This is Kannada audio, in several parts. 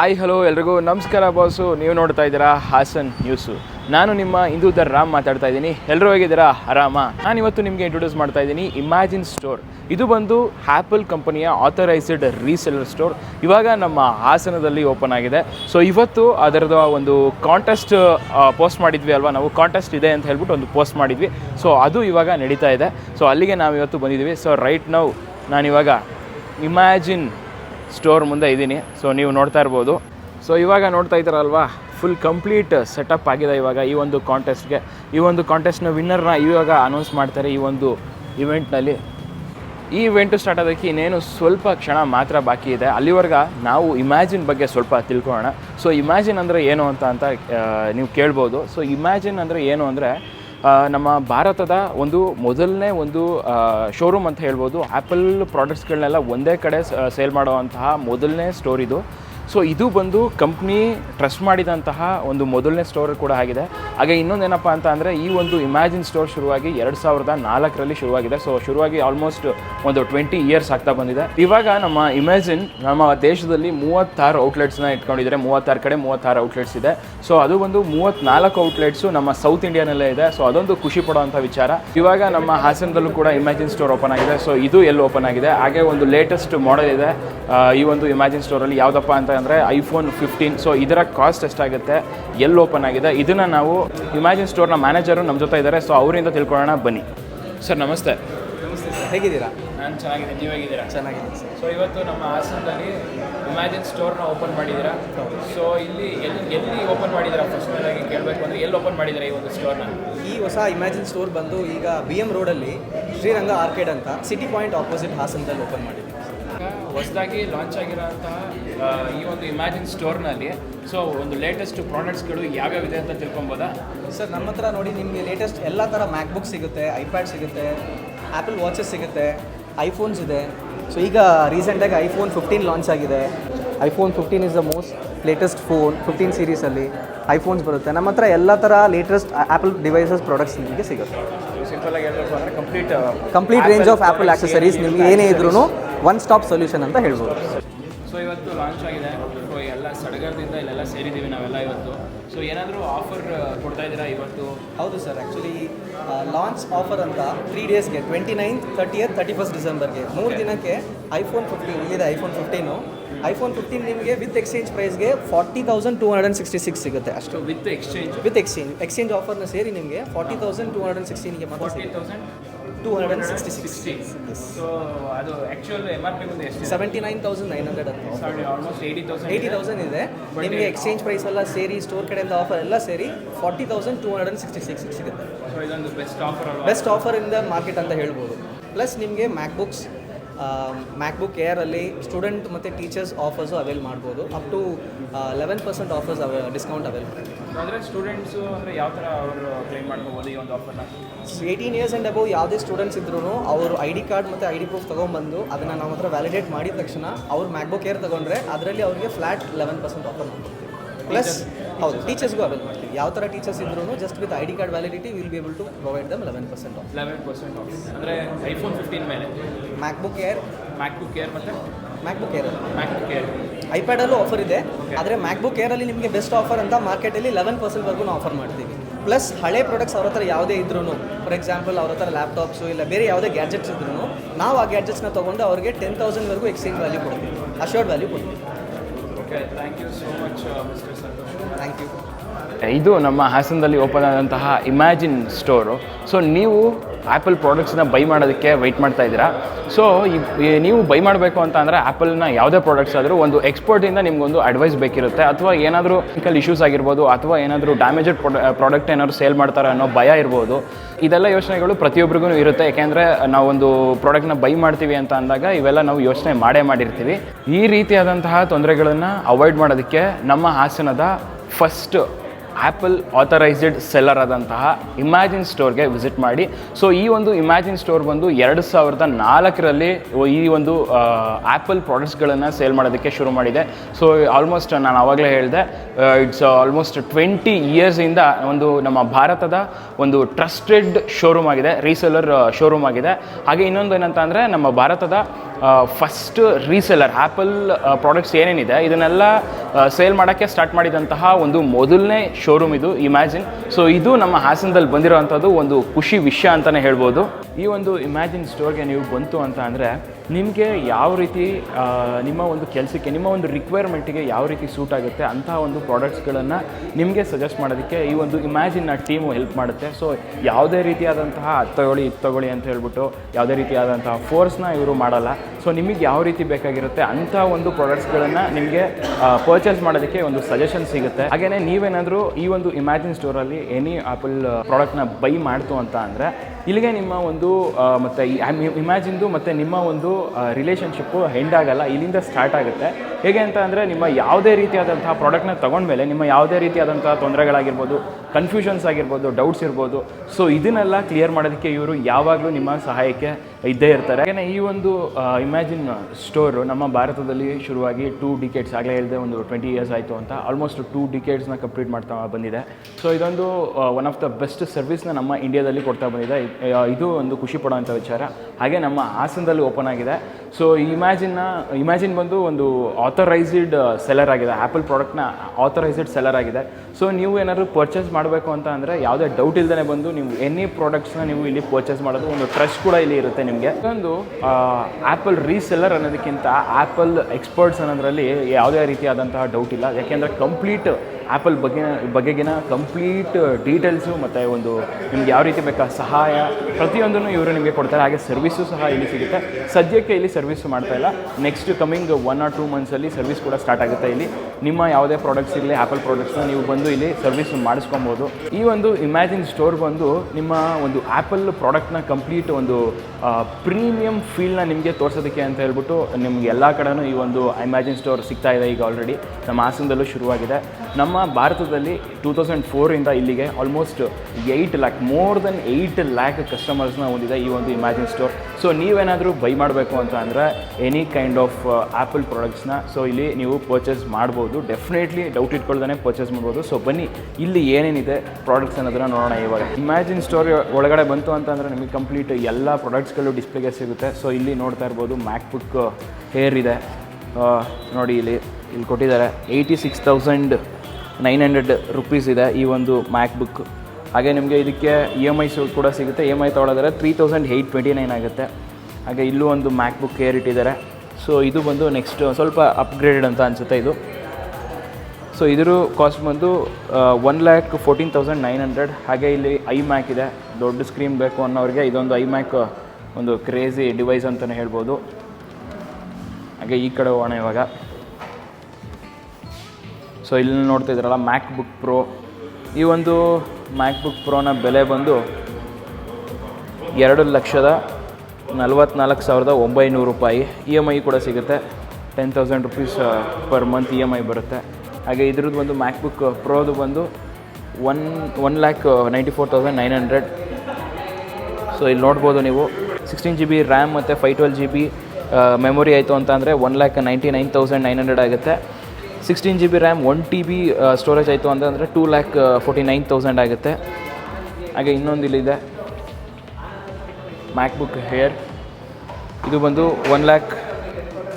ಹಾಯ್ ಹಲೋ ಎಲ್ರಿಗೂ ನಮಸ್ಕಾರ ಬಾಸು. ನೀವು ನೋಡ್ತಾ ಇದ್ದೀರಾ ಹಾಸನ್ ನ್ಯೂಸು ನಾನು ನಿಮ್ಮ ಇಂದೂಧರ್ ರಾಮ್ ಮಾತಾಡ್ತಾ ಇದ್ದೀನಿ. ಎಲ್ಲರೂ ಹೋಗಿದ್ದೀರಾ? ಆರಾಮ? ನಾನು ಇವತ್ತು ನಿಮಗೆ ಇಂಟ್ರೊಡ್ಯೂಸ್ ಮಾಡ್ತಾ ಇದ್ದೀನಿ ಇಮ್ಯಾಜಿನ್ ಸ್ಟೋರ್ ಇದು ಬಂದು ಆ್ಯಪಲ್ ಕಂಪನಿಯ ಆಥರೈಸ್ಡ್ ರೀಸೆಲ್ಲರ್ ಸ್ಟೋರ್ ಇವಾಗ ನಮ್ಮ ಹಾಸನದಲ್ಲಿ ಓಪನ್ ಆಗಿದೆ. ಸೊ ಇವತ್ತು ಅದರದ ಒಂದು ಕಾಂಟೆಸ್ಟ್ ಪೋಸ್ಟ್ ಮಾಡಿದ್ವಿ ಅಲ್ವಾ? ನಾವು ಕಾಂಟೆಸ್ಟ್ ಇದೆ ಅಂತ ಹೇಳ್ಬಿಟ್ಟು ಒಂದು ಪೋಸ್ಟ್ ಮಾಡಿದ್ವಿ. ಸೊ ಅದು ಇವಾಗ ನಡೀತಾ ಇದೆ. ಸೊ ಅಲ್ಲಿಗೆ ನಾವು ಇವತ್ತು ಬಂದಿದ್ದೀವಿ. ಸೊ ರೈಟ್ ನಾವು ನಾನಿವಾಗ ಇಮ್ಯಾಜಿನ್ ಸ್ಟೋರ್ ಮುಂದೆ ಇದ್ದೀನಿ. ಸೊ ನೀವು ನೋಡ್ತಾ ಇರ್ಬೋದು. ಸೊ ಇವಾಗ ನೋಡ್ತಾ ಇದ್ದೀರಲ್ವಾ? ಫುಲ್ ಕಂಪ್ಲೀಟ್ ಸೆಟಪ್ ಆಗಿದೆ ಇವಾಗ ಈ ಒಂದು ಕಾಂಟೆಸ್ಟ್ಗೆ ಈ ಒಂದು ಕಾಂಟೆಸ್ಟ್ನ ವಿನ್ನರ್ನ ಇವಾಗ ಅನೌನ್ಸ್ ಮಾಡ್ತಾರೆ ಈ ಒಂದು ಇವೆಂಟ್ನಲ್ಲಿ ಈ ಇವೆಂಟು ಸ್ಟಾರ್ಟ್ ಆದಕ್ಕೆ ಇನ್ನೇನು ಸ್ವಲ್ಪ ಕ್ಷಣ ಮಾತ್ರ ಬಾಕಿ ಇದೆ. ಅಲ್ಲಿವರೆಗೆ ನಾವು ಇಮ್ಯಾಜಿನ್ ಬಗ್ಗೆ ಸ್ವಲ್ಪ ತಿಳ್ಕೊಳ್ಳೋಣ. ಸೊ ಇಮ್ಯಾಜಿನ್ ಅಂದರೆ ಏನು ಅಂತ ಅಂತ ನೀವು ಕೇಳ್ಬೋದು. ಸೊ ಇಮ್ಯಾಜಿನ್ ಅಂದರೆ ಏನು ಅಂದರೆ ನಮ್ಮ ಭಾರತದ ಒಂದು ಮೊದಲನೇ ಒಂದು ಶೋರೂಮ್ ಅಂತ ಹೇಳ್ಬೋದು. ಆ್ಯಪಲ್ ಪ್ರಾಡಕ್ಟ್ಸ್ಗಳನ್ನೆಲ್ಲ ಒಂದೇ ಕಡೆ ಸೇಲ್ ಮಾಡುವಂತಹ ಮೊದಲನೇ ಸ್ಟೋರ್ ಇದು. ಸೊ ಇದು ಬಂದು ಕಂಪ್ನಿ ಟ್ರಸ್ಟ್ ಮಾಡಿದಂತಹ ಒಂದು ಮೊದಲನೇ ಸ್ಟೋರ್ ಕೂಡ ಆಗಿದೆ. ಹಾಗೆ ಇನ್ನೊಂದೇನಪ್ಪ ಅಂತ ಅಂದರೆ, ಈ ಒಂದು ಇಮ್ಯಾಜಿನ್ ಸ್ಟೋರ್ ಶುರುವಾಗಿ ಎರಡು ಸಾವಿರದ ನಾಲ್ಕರಲ್ಲಿ ಶುರುವಾಗಿದೆ. ಸೊ ಶುರುವಾಗಿ ಆಲ್ಮೋಸ್ಟ್ ಒಂದು ಟ್ವೆಂಟಿ ಇಯರ್ಸ್ ಆಗ್ತಾ ಬಂದಿದೆ. ಇವಾಗ ನಮ್ಮ ಇಮ್ಯಾಜಿನ್ ನಮ್ಮ ದೇಶದಲ್ಲಿ ಮೂವತ್ತಾರು ಔಟ್ಲೆಟ್ಸ್ನ ಇಟ್ಕೊಂಡಿದ್ದಾರೆ. ಮೂವತ್ತಾರು ಕಡೆ ಮೂವತ್ತಾರು ಔಟ್ಲೆಟ್ಸ್ ಇದೆ. ಸೊ ಅದು ಒಂದು ಮೂವತ್ತ್ನಾಲ್ಕು ಔಟ್ಲೆಟ್ಸು ನಮ್ಮ ಸೌತ್ ಇಂಡಿಯಾನಲ್ಲೇ ಇದೆ. ಸೊ ಅದೊಂದು ಖುಷಿ ಪಡುವಂಥ ವಿಚಾರ. ಇವಾಗ ನಮ್ಮ ಹಾಸನದಲ್ಲೂ ಕೂಡ ಇಮ್ಯಾಜಿನ್ ಸ್ಟೋರ್ ಓಪನ್ ಆಗಿದೆ. ಸೊ ಇದು ಎಲ್ಲಿ ಓಪನ್ ಆಗಿದೆ? ಹಾಗೆ ಒಂದು ಲೇಟೆಸ್ಟ್ ಮಾಡೆಲ್ ಇದೆ. ಈ ಒಂದು ಇಮ್ಯಾಜಿನ್ ಸ್ಟೋರಲ್ಲಿ ಯಾವುದಪ್ಪ ಅಂತ ಅಂದರೆ ಐಫೋನ್ ಫಿಫ್ಟೀನ್. ಸೊ ಇದರ ಕಾಸ್ಟ್ ಎಷ್ಟಾಗುತ್ತೆ? ಎಲ್ಲಿ ಓಪನ್ ಆಗಿದೆ? ಇದನ್ನು ನಾವು ಇಮ್ಯಾಜಿನ್ ಸ್ಟೋರ್ನ ಮ್ಯಾನೇಜರು ನಮ್ಮ ಜೊತೆ ಇದ್ದಾರೆ ಸೊ ಅವರಿಂದ ತಿಳ್ಕೊಳ್ಳೋಣ. ಬನ್ನಿ. ಸರ್ ನಮಸ್ತೆ. ನಮಸ್ತೆ ಸರ್. ಹೇಗಿದ್ದೀರಾ? ನಾನು ಚೆನ್ನಾಗಿದ್ದೀನಿ. ನೀವು ಹೇಗಿದ್ದೀರಾ? ಚೆನ್ನಾಗಿದ್ದೀನಿ ಸರ್. ಸೊ ಇವತ್ತು ನಮ್ಮ ಹಾಸನದಲ್ಲಿ ಇಮ್ಯಾಜಿನ್ ಸ್ಟೋರ್ನ ಓಪನ್ ಮಾಡಿದ್ದೀರಾ? ಸೊ ಇಲ್ಲಿ ಎಲ್ಲಿ ಎಲ್ಲಿ ಓಪನ್ ಮಾಡಿದ್ದೀರಾ? ಫಸ್ಟ್ ಆಗಿ ಕೇಳಬೇಕು ಅಂದರೆ ಎಲ್ಲಿ ಓಪನ್ ಮಾಡಿದ್ದೀರಾ ಈ ಒಂದು ಸ್ಟೋರ್ನ ಈ ಹೊಸ ಇಮ್ಯಾಜಿನ್ ಸ್ಟೋರ್ ಬಂದು ಈಗ ಬಿ ಎಂ ರೋಡಲ್ಲಿ ಶ್ರೀರಂಗ ಆರ್ಕೇಡ್ ಅಂತ ಸಿಟಿ ಪಾಯಿಂಟ್ ಆಪೋಸಿಟ್ ಹಾಸನದಲ್ಲಿ ಓಪನ್ ಮಾಡಿದ್ದೀವಿ. ಹೊಸದಾಗಿ ಲಾಂಚ್ ಆಗಿರೋಂತಹ ಈ ಒಂದು ಇಮ್ಯಾಜಿನ್ ಸ್ಟೋರ್ನಲ್ಲಿ ಸೊ ಒಂದು ಲೇಟೆಸ್ಟ್ ಪ್ರಾಡಕ್ಟ್ಸ್ಗಳು ಯಾವ್ಯಾವ ಇದೆ ಅಂತ ತಿಳ್ಕೊಬೋದಾ ಸರ್ ನಮ್ಮ ಹತ್ರ ನೋಡಿ ನಿಮಗೆ ಲೇಟೆಸ್ಟ್ ಎಲ್ಲ ಥರ ಮ್ಯಾಕ್ಬುಕ್ ಸಿಗುತ್ತೆ ಐಪ್ಯಾಡ್ ಸಿಗುತ್ತೆ ಆ್ಯಪಲ್ ವಾಚಸ್ ಸಿಗುತ್ತೆ ಐಫೋನ್ಸ್ ಇದೆ. ಸೊ ಈಗ ರೀಸೆಂಟಾಗಿ ಐಫೋನ್ ಫಿಫ್ಟೀನ್ ಲಾಂಚ್ ಆಗಿದೆ. IPhone fifteen is the most latest phone fifteen ಸೀರೀಸಲ್ಲಿ iPhones ಬರುತ್ತೆ. ನಮ್ಮ ಹತ್ರ ಎಲ್ಲ ಥರ ಲೇಟೆಸ್ಟ್ ಆ್ಯಪಲ್ ಡಿವೈಸಸ್ ಪ್ರಾಡಕ್ಟ್ಸ್ ನಿಮಗೆ ಸಿಗುತ್ತೆ. ಸಿಂಪಲ್ ಆಗಿ ಹೇಳಬೇಕು ಅಂದರೆ complete complete range of Apple accessories ನಿಮಗೆ ಏನೇ ಇದ್ರೂ ಒನ್ ಸ್ಟಾಪ್ ಸೊಲ್ಯೂಷನ್ ಅಂತ ಹೇಳ್ಬೋದು. ಸೊ ಇವತ್ತು ಲಾಂಚ್ ಆಗಿದೆ. ಸೊ ಎಲ್ಲ ಸಡಗರದಿಂದ ಇಲ್ಲೆಲ್ಲ ಸೇರಿದ್ದೀವಿ ನಾವೆಲ್ಲ ಇವತ್ತು. ಸೊ ಏನಾದರೂ ಆಫರ್ ಕೊಡ್ತಾ ಇದ್ದೀರಾ ಇವತ್ತು? ಹೌದು ಸರ್ ಆ್ಯಕ್ಚುಲಿ ಲಾಂಚ್ ಆಫರ್ ಅಂತ ತ್ರೀ ಡೇಸ್ಗೆ twenty ninth thirtieth thirty first ಡಿಸೆಂಬರ್ಗೆ ಮೂರು ದಿನಕ್ಕೆ ಐಫೋನ್ ಫಿಫ್ಟೀನ್ ಇಲ್ಲಿದೆ ಐಫೋನ್ ಫಿಫ್ಟೀನು ಐಫೋನ್ ಫಿಫ್ಟೀನ್ ನಿಮಗೆ with exchange ಪ್ರೈಸ್ಗೆ forty thousand two hundred sixty six ಸಿಗುತ್ತೆ ಅಷ್ಟು. With exchange with exchange exchange ಆಫರ್ನ ಸೇರಿ ನಿಮಗೆ ಫಾರ್ಟಿ ತೌಸಂಡ್ ಟೂ ಹಂಡ್ರೆಡ್ ಸಿಕ್ಸ್ಟೀನ್ಗೆ ಮಾತ್ರ forty thousand two hundred sixty six so ಅದು ಆ್ಯಕ್ಚುಲ್ ಎಂ ಆರ್ ಪಿ ಬಂದು ಎಷ್ಟು seventy nine thousand nine hundred ಅಂತ sorry almost eighty thousand eighty thousand ಇದೆ. ನಿಮಗೆ ಎಕ್ಸ್ಚೇಂಜ್ ಪ್ರೈಸ್ ಎಲ್ಲ ಸೇರಿ ಸ್ಟೋರ್ ಕಡೆಯಿಂದ ಆಫರ್ ಎಲ್ಲ ಸೇರಿ forty thousand two hundred sixty six ಸಿಗುತ್ತೆ ಸೊ ಇದೊಂದು best offer best offer in the market ಅಂತ ಹೇಳ್ಬೋದು. ಪ್ಲಸ್ ನಿಮಗೆ ಮ್ಯಾಕ್ಬುಕ್ಸ್ ಮ್ಯಾಕ್ಬುಕ್ ಏರಲ್ಲಿ ಸ್ಟೂಡೆಂಟ್ ಮತ್ತು ಟೀಚರ್ಸ್ ಆಫರ್ಸು ಅವೈಲ್ ಮಾಡ್ಬೋದು. Up to eleven percent offers away discount avail ಅಂದರೆ ಸ್ಟೂಡೆಂಟ್ಸು ಅಂದರೆ ಯಾವ ಥರ ಅವರು ಕ್ಲೈಮ್ ಮಾಡ್ಕೋಬೋದು ಈ ಒಂದು ಆಫರ್ನ ಏಯ್ಟೀನ್ ಇಯರ್ಸ್ ಆ್ಯಂಡ್ ಅಬೌವ್ ಯಾವುದೇ ಸ್ಟೂಡೆಂಟ್ಸ್ ಇದ್ರೂ ಅವರು ಐ ಡಿ ಕಾರ್ಡ್ ಮತ್ತು ಐ ಡಿ ಪ್ರೂಫ್ ತೊಗೊಂಬಂದು ಅದನ್ನು ನಾವು ಹತ್ರ ವ್ಯಾಲಿಡೇಟ್ ಮಾಡಿದ ತಕ್ಷಣ ಅವ್ರು ಮ್ಯಾಕ್ಬುಕ್ ಏರ್ ತೊಗೊಂಡ್ರೆ ಅದರಲ್ಲಿ ಅವರಿಗೆ ಫ್ಲಾಟ್ ಲೆವೆನ್ ಪರ್ಸೆಂಟ್ ಆಫರ್ ಮಾಡ್ತೀವಿ ಪ್ಲಸ್ ಹೌದು ಟೀಚರ್ಸ್ಗೂ ಅವೈಲ್ ಮಾಡ್ತೀವಿ. ಯಾವ ಥರ ಟೀಚರ್ಸ್ ಇದ್ರೂ just with I D card validity will be able to provide them eleven percent off eleven percent off ಅಂದರೆ ಐಫೋನ್ ಫಿಫ್ಟೀನ್ ಮೇಲೆ. ಮ್ಯಾಕ್ಬುಕ್ ಏರ್ ಮ್ಯಾಕ್ಬುಕ್ ಏರ್ ಮತ್ತು? ಮ್ಯಾಕ್ಬುಕ್ ಏರ್ ಮ್ಯಾಕ್ಬುಕ್ ಏರ್ ಐಪ್ಯಾಡಲ್ಲೂ ಆಫರ್ ಇದೆ. ಆದರೆ ಮ್ಯಾಕ್ಬುಕ್ ಏರಲ್ಲಿ ನಿಮಗೆ ಬೆಸ್ಟ್ ಆಫರ್ ಅಂತ ಮಾರ್ಕೆಟಲ್ಲಿ ಲೆವೆನ್ ಪರ್ಸೆಂಟ್ವರೆಗೂ ನಾವು ಆಫರ್ ಮಾಡ್ತೀವಿ. ಪ್ಲಸ್ ಹಳೆ ಪ್ರಾಡಕ್ಟ್ಸ್ ಅವ್ರ ಹತ್ರ ಯಾವುದೇ ಇದ್ರೂ ಫಾರ್ ಎಕ್ಸಾಂಪಲ್ ಅವ್ರ ಹತ್ರ ಲ್ಯಾಪ್ಟಾಪ್ಸು ಇಲ್ಲ ಬೇರೆ ಯಾವುದೇ ಗ್ಯಾಜೆಟ್ಸ್ ಇದ್ರೂ ನಾವು ಆ ಗ್ಯಾಜೆಟ್ಸ್ನ ತೊಗೊಂಡು ಅವ್ರಿಗೆ ಟೆನ್ ತೌಸಂಡ್ವರೆಗೂ ಎಕ್ಸ್ಚೇಂಜ್ ವ್ಯಾಲ್ಯೂ ಕೊಡ್ತೀವಿ. ಅಶೋರ್ಡ್ ವ್ಯಾಲ್ಯೂ ಕೊಡ್ತೀವಿ. Okay thank you so much mister Santosh thank you ಇದು ನಮ್ಮ ಹಾಸನದಲ್ಲಿ ಓಪನ್ ಆದಂತಹ ಇಮ್ಯಾಜಿನ್ ಸ್ಟೋರು ಸೊ ನೀವು ಆ್ಯಪಲ್ ಪ್ರಾಡಕ್ಟ್ಸ್ನ ಬೈ ಮಾಡೋದಕ್ಕೆ ವೆಯ್ಟ್ ಮಾಡ್ತಾ ಇದ್ದೀರಾ. ಸೊ ನೀವು ಬೈ ಮಾಡಬೇಕು ಅಂತ ಅಂದರೆ ಆ್ಯಪಲ್ನ ಯಾವುದೇ ಪ್ರಾಡಕ್ಟ್ಸ್ ಆದರೂ ಒಂದು ಎಕ್ಸ್ಪರ್ಟಿಂದ ನಿಮಗೊಂದು ಅಡ್ವೈಸ್ ಬೇಕಿರುತ್ತೆ. ಅಥವಾ ಏನಾದರೂ ಟೆಕ್ನಿಕಲ್ ಇಶ್ಯೂಸ್ ಆಗಿರ್ಬೋದು, ಅಥವಾ ಏನಾದರೂ ಡ್ಯಾಮೇಜಡ್ ಪ್ರಾಡಕ್ಟ್ ಏನಾದರೂ ಸೇಲ್ ಮಾಡ್ತಾರೆ ಅನ್ನೋ ಭಯ ಇರ್ಬೋದು. ಇದೆಲ್ಲ ಯೋಚನೆಗಳು ಪ್ರತಿಯೊಬ್ಬರಿಗೂ ಇರುತ್ತೆ. ಯಾಕೆಂದರೆ ನಾವೊಂದು ಪ್ರಾಡಕ್ಟ್ನ ಬೈ ಮಾಡ್ತೀವಿ ಅಂತ ಅಂದಾಗ ಇವೆಲ್ಲ ನಾವು ಯೋಚನೆ ಮಾಡೇ ಮಾಡಿರ್ತೀವಿ. ಈ ರೀತಿಯಾದಂತಹ ತೊಂದರೆಗಳನ್ನು ಅವಾಯ್ಡ್ ಮಾಡೋದಕ್ಕೆ ನಮ್ಮ ಹಾಸನದ ಫಸ್ಟ್ ಆ್ಯಪಲ್ ಆಥರೈಸ್ಡ್ ಸೆಲ್ಲರ್ ಆದಂತಹ ಇಮ್ಯಾಜಿನ್ ಸ್ಟೋರ್ಗೆ ವಿಸಿಟ್ ಮಾಡಿ. ಸೊ ಈ ಒಂದು ಇಮ್ಯಾಜಿನ್ ಸ್ಟೋರ್ ಬಂದು ಎರಡು ಸಾವಿರದ ನಾಲ್ಕರಲ್ಲಿ ಈ ಒಂದು ಆ್ಯಪಲ್ ಪ್ರಾಡಕ್ಟ್ಸ್ಗಳನ್ನು ಸೇಲ್ ಮಾಡೋದಕ್ಕೆ ಶುರು ಮಾಡಿದೆ. ಸೊ ಆಲ್ಮೋಸ್ಟ್ ನಾನು ಆವಾಗಲೇ ಹೇಳಿದೆ ಇಟ್ಸ್ ಆಲ್ಮೋಸ್ಟ್ ಟ್ವೆಂಟಿ ಇಯರ್ಸಿಂದ ಒಂದು ನಮ್ಮ ಭಾರತದ ಒಂದು ಟ್ರಸ್ಟೆಡ್ ಶೋರೂಮ್ ಆಗಿದೆ ರೀಸೆಲ್ಲರ್ ಶೋರೂಮ್ ಆಗಿದೆ. ಹಾಗೆ ಇನ್ನೊಂದು ಏನಂತ ಅಂದರೆ ನಮ್ಮ ಭಾರತದ ಫಸ್ಟ್ ರೀಸೆಲ್ಲರ್ ಆ್ಯಪಲ್ ಪ್ರಾಡಕ್ಟ್ಸ್ ಏನೇನಿದೆ, ಇದನ್ನೆಲ್ಲ ಸೇಲ್ ಮಾಡೋಕ್ಕೆ ಸ್ಟಾರ್ಟ್ ಮಾಡಿದಂತಹ ಒಂದು ಮೊದಲನೇ ಶೋರೂಮ್ ಇದು ಇಮ್ಯಾಜಿನ್ ಸೊ ಇದು ನಮ್ಮ ಹಾಸನದಲ್ಲಿ ಬಂದಿರೋವಂಥದ್ದು ಒಂದು ಖುಷಿ ವಿಷಯ ಅಂತಲೇ ಹೇಳ್ಬೋದು. ಈ ಒಂದು ಇಮ್ಯಾಜಿನ್ ಸ್ಟೋರ್ಗೆ ನೀವು ಬಂತು ಅಂತ ಅಂದರೆ ನಿಮಗೆ ಯಾವ ರೀತಿ ನಿಮ್ಮ ಒಂದು ಕೆಲಸಕ್ಕೆ, ನಿಮ್ಮ ಒಂದು ರಿಕ್ವೈರ್ಮೆಂಟಿಗೆ ಯಾವ ರೀತಿ ಸೂಟ್ ಆಗುತ್ತೆ ಅಂತಹ ಒಂದು ಪ್ರಾಡಕ್ಟ್ಸ್ಗಳನ್ನು ನಿಮಗೆ ಸಜೆಸ್ಟ್ ಮಾಡೋದಕ್ಕೆ ಈ ಒಂದು ಇಮ್ಯಾಜಿನ್ ಇಮ್ಯಾಜಿನ್ನ ಟೀಮು ಹೆಲ್ಪ್ ಮಾಡುತ್ತೆ. ಸೊ ಯಾವುದೇ ರೀತಿಯಾದಂತಹ ಅದು ತಗೊಳ್ಳಿ, ಇದು ತಗೊಳ್ಳಿ ಅಂತ ಹೇಳ್ಬಿಟ್ಟು ಯಾವುದೇ ರೀತಿಯಾದಂತಹ ಫೋರ್ಸ್ನ ಇವರು ಮಾಡಲ್ಲ. ಸೊ ನಿಮಗೆ ಯಾವ ರೀತಿ ಬೇಕಾಗಿರುತ್ತೆ ಅಂಥ ಒಂದು ಪ್ರಾಡಕ್ಟ್ಸ್ಗಳನ್ನು ನಿಮಗೆ ಪರ್ಚೇಸ್ ಮಾಡೋದಕ್ಕೆ ಒಂದು ಸಜೆಷನ್ ಸಿಗುತ್ತೆ. ಹಾಗೆಯೇ ನೀವೇನಾದರೂ ಈ ಒಂದು ಇಮ್ಯಾಜಿನ್ ಸ್ಟೋರಲ್ಲಿ ಎನಿ ಆಪಲ್ ಪ್ರಾಡಕ್ಟ್ನ ಬೈ ಮಾಡ್ತು ಅಂತ ಅಂದರೆ ಇಲ್ಲಿಗೆ ನಿಮ್ಮ ಒಂದು ಮತ್ತು ಇಮ್ಯಾಜಿನ್ದು ಮತ್ತು ನಿಮ್ಮ ಒಂದು ರಿಲೇಷನ್ಶಿಪ್ಪು ಎಂಡ್ ಆಗಲ್ಲ ಇಲ್ಲಿಂದ ಸ್ಟಾರ್ಟ್ ಆಗುತ್ತೆ. ಹೇಗೆ ಅಂತ ಅಂದರೆ ನಿಮ್ಮ ಯಾವುದೇ ರೀತಿಯಾದಂತಹ ಪ್ರಾಡಕ್ಟ್ನ ತೊಗೊಂಡ್ಮೇಲೆ, ನಿಮ್ಮ ಯಾವುದೇ ರೀತಿಯಾದಂತಹ ತೊಂದರೆಗಳಾಗಿರ್ಬೋದು ಕನ್ಫ್ಯೂಷನ್ಸ್ ಆಗಿರ್ಬೋದು ಡೌಟ್ಸ್ ಇರ್ಬೋದು. ಸೊ ಇದನ್ನೆಲ್ಲ ಕ್ಲಿಯರ್ ಮಾಡೋದಕ್ಕೆ ಇವರು ಯಾವಾಗಲೂ ನಿಮ್ಮ ಸಹಾಯಕ್ಕೆ ಇದ್ದೇ ಇರ್ತಾರೆ. ಹಾಗೆಯೇ ಈ ಒಂದು ಇಮ್ಯಾಜಿನ್ ಸ್ಟೋರು ನಮ್ಮ ಭಾರತದಲ್ಲಿ ಶುರುವಾಗಿ ಟೂ ಡಿಕೇಟ್ಸ್ ಆಗಲೇ ಹೇಳಿದೆ ಒಂದು ಟ್ವೆಂಟಿ ಇಯರ್ಸ್ ಆಯಿತು ಅಂತ ಆಲ್ಮೋಸ್ಟ್ ಟೂ ಡಿಕೇಟ್ಸ್ನ ಕಂಪ್ಲೀಟ್ ಮಾಡ್ತಾ ಬಂದಿದೆ. ಸೊ ಇದೊಂದು ಒನ್ ಆಫ್ ದ ಬೆಸ್ಟ್ ಸರ್ವಿಸ್ನ ನಮ್ಮ ಇಂಡಿಯಾದಲ್ಲಿ ಕೊಡ್ತಾ ಬಂದಿದೆ. ಇದು ಒಂದು ಖುಷಿ ಪಡುವಂಥ ವಿಚಾರ. ಹಾಗೆ ನಮ್ಮ ಹಾಸನದಲ್ಲಿ ಓಪನ್ ಆಗಿದೆ. ಸೊ ಇಮ್ಯಾಜಿನ್ನ ಇಮ್ಯಾಜಿನ್ ಬಂದು ಒಂದು ಆಥರೈಸ್ಡ್ ಸೆಲ್ಲರ್ ಆಗಿದೆ. ಆ್ಯಪಲ್ ಪ್ರಾಡಕ್ಟ್ನ ಆಥರೈಸ್ಡ್ ಸೆಲರ್ ಆಗಿದೆ. ಸೊ ನೀವು ಏನಾದರೂ ಪರ್ಚೇಸ್ ಮಾಡಬೇಕು ಅಂತ ಅಂದರೆ ಯಾವುದೇ ಡೌಟ್ ಇಲ್ಲದೆ ಬಂದು ನೀವು ಎನಿ ಪ್ರಾಡಕ್ಟ್ಸ್ನ ನೀವು ಇಲ್ಲಿ ಪರ್ಚೇಸ್ ಮಾಡೋದು ಒಂದು ಟ್ರಸ್ಟ್ ಕೂಡ ಇಲ್ಲಿ ಇರುತ್ತೆ ನಿಮಗೆ. ಒಂದು ಆ್ಯಪಲ್ ರೀಸೆಲ್ಲರ್ ಅನ್ನೋದಕ್ಕಿಂತ ಆ್ಯಪಲ್ ಎಕ್ಸ್ಪರ್ಟ್ಸ್ ಅನ್ನೋದ್ರಲ್ಲಿ ಯಾವುದೇ ರೀತಿಯಾದಂತಹ ಡೌಟ್ ಇಲ್ಲ. ಯಾಕೆಂದರೆ ಕಂಪ್ಲೀಟ್ ಆ್ಯಪಲ್ ಬಗ್ಗೆ ಬಗೆಗಿನ ಕಂಪ್ಲೀಟ್ ಡೀಟೇಲ್ಸು ಮತ್ತು ಒಂದು ನಿಮ್ಗೆ ಯಾವ ರೀತಿ ಬೇಕಾ ಸಹಾಯ ಪ್ರತಿಯೊಂದನ್ನು ಇವರು ನಿಮಗೆ ಕೊಡ್ತಾರೆ. ಹಾಗೆ ಸರ್ವಿಸು ಸಹ ಇಲ್ಲಿ ಸಿಗುತ್ತೆ. ಸದ್ಯಕ್ಕೆ ಇಲ್ಲಿ ಸರ್ವಿಸ್ ಮಾಡ್ತಾ ಇಲ್ಲ. Next coming one or two ಮಂತ್ಸಲ್ಲಿ service ಕೂಡ ಸ್ಟಾರ್ಟ್ ಆಗುತ್ತೆ ಇಲ್ಲಿ. ನಿಮ್ಮ ಯಾವುದೇ ಪ್ರಾಡಕ್ಟ್ಸ್ ಇರಲಿ ಆ್ಯಪಲ್ ಪ್ರಾಡಕ್ಟ್ಸ್ನ ನೀವು ಬಂದು ಇಲ್ಲಿ ಸರ್ವಿಸ್ ಮಾಡಿಸ್ಕೊಬೋದು. ಈ ಒಂದು ಇಮ್ಯಾಜಿನ್ ಸ್ಟೋರ್ ಬಂದು ನಿಮ್ಮ ಒಂದು ಆ್ಯಪಲ್ ಪ್ರಾಡಕ್ಟ್ನ ಕಂಪ್ಲೀಟ್ ಒಂದು ಪ್ರೀಮಿಯಂ ಫೀಲ್ನ ನಿಮಗೆ ತೋರಿಸೋದಕ್ಕೆ ಅಂತ ಹೇಳ್ಬಿಟ್ಟು ನಿಮ್ಗೆ ಎಲ್ಲ ಕಡೆನೂ ಈ ಒಂದು ಇಮ್ಯಾಜಿನ್ ಸ್ಟೋರ್ ಸಿಗ್ತಾ ಇದೆ ಈಗ ಆಲ್ರೆಡಿ ನಮ್ಮ ಹಾಸನದಲ್ಲೂ ಶುರುವಾಗಿದೆ. ನಮ್ಮ ಭಾರತದಲ್ಲಿ ಟೂ ತೌಸಂಡ್ ಫೋರಿಂದ ಇಲ್ಲಿಗೆ almost eight lakh more than eight lakh ಕಸ್ಟಮರ್ಸ್ನ ಹೊಂದಿದೆ ಈ ಒಂದು ಇಮ್ಯಾಜಿನ್ ಸ್ಟೋರ್ ಸೊ ನೀವೇನಾದರೂ ಬೈ ಮಾಡಬೇಕು ಅಂತ ಅಂದರೆ ಎನಿ ಕೈಂಡ್ ಆಫ್ ಆ್ಯಪಲ್ ಪ್ರಾಡಕ್ಟ್ಸ್ನ ಸೊ ಇಲ್ಲಿ ನೀವು ಪರ್ಚೇಸ್ ಮಾಡ್ಬೋದು. ಡೆಫಿನೆಟ್ಲಿ ಡೌಟ್ ಇಟ್ಕೊಳ್ದೇ ಪರ್ಚೇಸ್ ಮಾಡ್ಬೋದು. ಸೊ ಬನ್ನಿ, ಇಲ್ಲಿ ಏನೇನಿದೆ ಪ್ರಾಡಕ್ಟ್ಸ್ ಅನ್ನೋದನ್ನ ನೋಡೋಣ ಇವಾಗ. ಇಮ್ಯಾಜಿನ್ ಸ್ಟೋರ್ ಒಳಗಡೆ ಬಂತು ಅಂತಂದರೆ ನಿಮಗೆ ಕಂಪ್ಲೀಟ್ ಎಲ್ಲ ಪ್ರಾಡಕ್ಟ್ಸ್ಗಳು ಡಿಸ್ಪ್ಲೇಗೆ ಸಿಗುತ್ತೆ. ಸೊ ಇಲ್ಲಿ ನೋಡ್ತಾ ಇರ್ಬೋದು ಮ್ಯಾಕ್ ಬುಕ್ ಹೇರ್ ಇದೆ ನೋಡಿ ಇಲ್ಲಿ ಇಲ್ಲಿ ಕೊಟ್ಟಿದ್ದಾರೆ. Eighty six thousand nine hundred rupees ಇದೆ ಈ ಒಂದು ಮ್ಯಾಕ್ ಬುಕ್ ಹಾಗೆ ನಿಮಗೆ ಇದಕ್ಕೆ ಇ ಎಂ ಐಸು ಕೂಡ ಸಿಗುತ್ತೆ. E M I ತೊಗೊಳೋದ್ರೆ three thousand eight twenty nine ಆಗುತ್ತೆ. ಹಾಗೆ ಇಲ್ಲೂ ಒಂದು ಮ್ಯಾಕ್ ಬುಕ್ ಏರ್ ಇಟ್ಟಿದ್ದಾರೆ. ಸೊ ಇದು ಬಂದು ನೆಕ್ಸ್ಟ್ ಸ್ವಲ್ಪ ಅಪ್ಗ್ರೇಡೆಡ್ ಅಂತ ಅನಿಸುತ್ತೆ ಇದು. ಸೊ ಇದರ ಕಾಸ್ಟ್ ಬಂದು one lakh fourteen thousand nine hundred ಹಾಗೆ ಇಲ್ಲಿ ಐ ಮ್ಯಾಕ್ ಇದೆ. ದೊಡ್ಡ ಸ್ಕ್ರೀನ್ ಬೇಕು ಅನ್ನೋರಿಗೆ ಇದೊಂದು ಐ ಮ್ಯಾಕ್ ಒಂದು ಕ್ರೇಜಿ ಡಿವೈಸ್ ಅಂತಲೇ ಹೇಳ್ಬೋದು. ಹಾಗೆ ಈ ಕಡೆ ಹೋಗೋಣ ಇವಾಗ. ಸೊ ಇಲ್ಲಿ ನೋಡ್ತಾ ಇದ್ರಲ್ಲ ಮ್ಯಾಕ್ ಬುಕ್ ಪ್ರೋ ಈ ಒಂದು ಮ್ಯಾಕ್ ಬುಕ್ ಪ್ರೋನ ಬೆಲೆ ಬಂದು ಎರಡು ಲಕ್ಷದ ನಲ್ವತ್ನಾಲ್ಕು ಸಾವಿರದ ಒಂಬೈನೂರು ರೂಪಾಯಿ. ಇ ಎಂ ಐ ಕೂಡ ಸಿಗುತ್ತೆ. Ten thousand rupees per month E M I ಬರುತ್ತೆ. ಹಾಗೆ ಇದ್ರದ್ದು ಒಂದು ಮ್ಯಾಕ್ ಬುಕ್ ಪ್ರೋದು ಬಂದು one one lakh ninety four thousand nine hundred so ಇಲ್ಲಿ ನೋಡ್ಬೋದು ನೀವು. ಸಿಕ್ಸ್ಟೀನ್ ಜಿ ಬಿ ರ್ಯಾಮ್ ಮತ್ತು five twelve G B memory ಆಯಿತು ಅಂತ ಅಂದರೆ one lakh ninety nine thousand nine hundred ಆಗುತ್ತೆ. Sixteen G B RAM one T B storage ಆಯಿತು ಅಂತಂದರೆ two lakh forty nine thousand ಆಗುತ್ತೆ. ಹಾಗೆ ಇನ್ನೊಂದು ಇಲ್ಲಿದೆ. ಮ್ಯಾಕ್ಬುಕ್ ಹೇರ್ ಇದು ಬಂದು one lakh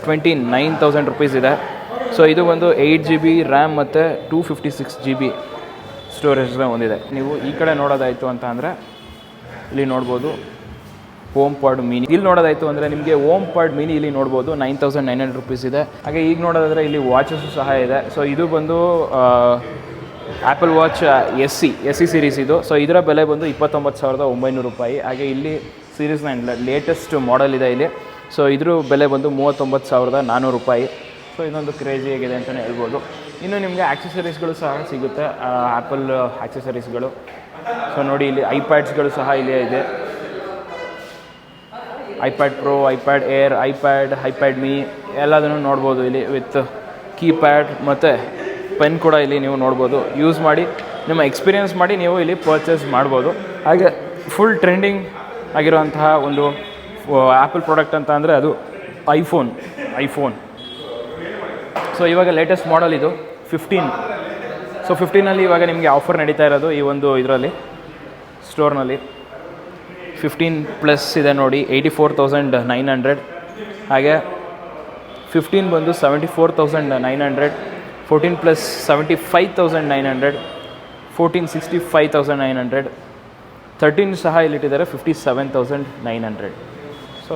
twenty nine thousand rupees ಇದೆ. ಸೊ ಇದು ಬಂದು ಏಯ್ಟ್ ಜಿ ಬಿ ರ್ಯಾಮ್ ಮತ್ತು two fifty six G B ಸ್ಟೋರೇಜ್ನ ಹೊಂದಿದೆ ನೀವು ಈ ಕಡೆ ನೋಡೋದಾಯಿತು ಅಂತ ಅಂದರೆ ಇಲ್ಲಿ ನೋಡ್ಬೋದು. ಹೋಮ್ ಪಾಡ್ ಮಿನಿ ಇಲ್ಲಿ ನೋಡೋದಾಯಿತು ಅಂದರೆ ನಿಮಗೆ ಓಮ್ ಪಾಡ್ ಮಿನಿ ಇಲ್ಲಿ ನೋಡ್ಬೋದು. Nine thousand nine hundred rupees ಇದೆ. ಹಾಗೆ ಈಗ ನೋಡೋದಾದರೆ ಇಲ್ಲಿ ವಾಚಸ್ಸು ಸಹ ಇದೆ. ಸೊ ಇದು ಬಂದು Apple Watch S C S C series ಇದು. ಸೊ ಇದರ ಬೆಲೆ ಬಂದು ಇಪ್ಪತ್ತೊಂಬತ್ತು ಸಾವಿರದ ಒಂಬೈನೂರು ರೂಪಾಯಿ. ಹಾಗೆ ಇಲ್ಲಿ ಸೀರೀಸ್ ನೈನ್ ಲೇಟೆಸ್ಟ್ ಮಾಡೆಲ್ ಇದೆ ಇಲ್ಲಿ. ಸೊ ಇದ್ರ ಬೆಲೆ ಬಂದು ಮೂವತ್ತೊಂಬತ್ತು ಸಾವಿರದ ನಾನ್ನೂರು ರೂಪಾಯಿ. ಸೊ ಇದೊಂದು ಕ್ರೇಜಿ ಆಗಿದೆ ಅಂತಲೇ ಹೇಳ್ಬೋದು. ಇನ್ನು ನಿಮಗೆ ಆ್ಯಕ್ಸೆಸರೀಸ್ಗಳು ಸಹ ಸಿಗುತ್ತೆ. ಆ್ಯಪಲ್ ಆ್ಯಕ್ಸೆಸರೀಸ್ಗಳು ಸೊ ನೋಡಿ ಇಲ್ಲಿ ಐಪ್ಯಾಡ್ಸ್ಗಳು ಸಹ ಇಲ್ಲೇ ಇದೆ. IPad Pro iPad Air iPad iPad me ಎಲ್ಲದನ್ನು ನೋಡ್ಬೋದು ಇಲ್ಲಿ ವಿತ್ ಕೀಪ್ಯಾಡ್ ಮತ್ತು ಪೆನ್ ಕೂಡ ಇಲ್ಲಿ ನೀವು ನೋಡ್ಬೋದು. ಯೂಸ್ ಮಾಡಿ, ನಿಮ್ಮ ಎಕ್ಸ್ಪೀರಿಯನ್ಸ್ ಮಾಡಿ ನೀವು ಇಲ್ಲಿ ಪರ್ಚೇಸ್ ಮಾಡ್ಬೋದು. ಹಾಗೆ ಫುಲ್ ಟ್ರೆಂಡಿಂಗ್ ಆಗಿರುವಂತಹ ಒಂದು ಆ್ಯಪಲ್ ಪ್ರಾಡಕ್ಟ್ ಅಂತ ಅಂದರೆ ಅದು ಐಫೋನ್ ಐಫೋನ್ ಸೊ ಇವಾಗ ಲೇಟೆಸ್ಟ್ ಮಾಡೆಲ್ ಇದು ಫಿಫ್ಟೀನ್ ಸೊ ಫಿಫ್ಟೀನಲ್ಲಿ ಇವಾಗ ನಿಮಗೆ ಆಫರ್ ನಡೀತಾ ಇರೋದು ಈ ಒಂದು ಇದರಲ್ಲಿ ಸ್ಟೋರ್ನಲ್ಲಿ ಫಿಫ್ಟೀನ್ ಪ್ಲಸ್ ಇದೆ ನೋಡಿ eighty four thousand nine hundred ಹಾಗೆ ಫಿಫ್ಟೀನ್ ಬಂದು seventy four thousand nine hundred fourteen plus seventy five thousand nine hundred fourteen sixty five thousand nine hundred thirteen ಸಹ ಇಲ್ಲಿಟ್ಟಿದ್ದಾರೆ fifty seven thousand nine hundred so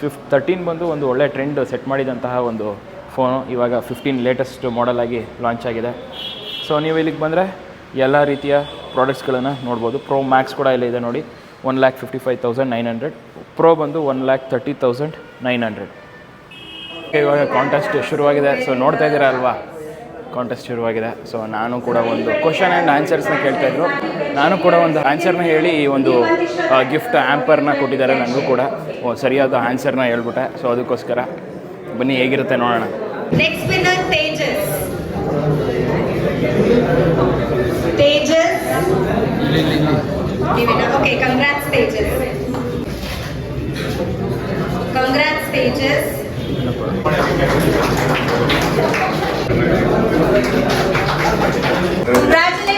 fif thirteen ಬಂದು ಒಂದು ಒಳ್ಳೆ ಟ್ರೆಂಡ್ ಸೆಟ್ ಮಾಡಿದಂತಹ ಒಂದು ಫೋನು ಇವಾಗ ಫಿಫ್ಟೀನ್ ಲೇಟೆಸ್ಟ್ ಮಾಡೆಲ್ ಆಗಿ ಲಾಂಚ್ ಆಗಿದೆ. ಸೊ ನೀವು ಇಲ್ಲಿಗೆ ಬಂದರೆ ಎಲ್ಲ ರೀತಿಯ ಪ್ರಾಡಕ್ಟ್ಸ್ಗಳನ್ನು ನೋಡ್ಬೋದು. ಪ್ರೋ ಮ್ಯಾಕ್ಸ್ ಕೂಡ ಇಲ್ಲಿದೆ ನೋಡಿ. One lakh fifty five thousand nine hundred pro ಬಂದು one lakh thirty thousand nine hundred ಇವಾಗ ಕಾಂಟೆಸ್ಟ್ ಶುರುವಾಗಿದೆ. ಸೊ ನೋಡ್ತಾ ಇದ್ದೀರಾ ಅಲ್ವಾ? ಕಾಂಟೆಸ್ಟ್ ಶುರುವಾಗಿದೆ. ಸೊ ನಾನು ಕೂಡ ಒಂದು ಕ್ವಶನ್ ಆ್ಯಂಡ್ ಆನ್ಸರ್ಸ್ನ ಕೇಳ್ತಾಯಿದ್ರು ನಾನು ಕೂಡ ಒಂದು ಆನ್ಸರ್ನ ಹೇಳಿ ಈ ಒಂದು ಗಿಫ್ಟ್ ಆ್ಯಂಪರ್ನ ಕೊಟ್ಟಿದ್ದಾರೆ ನನಗೂ ಕೂಡ. ಸರಿಯಾದ ಆನ್ಸರ್ನ ಹೇಳ್ಬಿಟ್ಟೆ. ಸೊ ಅದಕ್ಕೋಸ್ಕರ ಬನ್ನಿ, ಹೇಗಿರುತ್ತೆ ನೋಡೋಣ. Tejas. Okay, congrats pages. Congrats pages. Congratulations.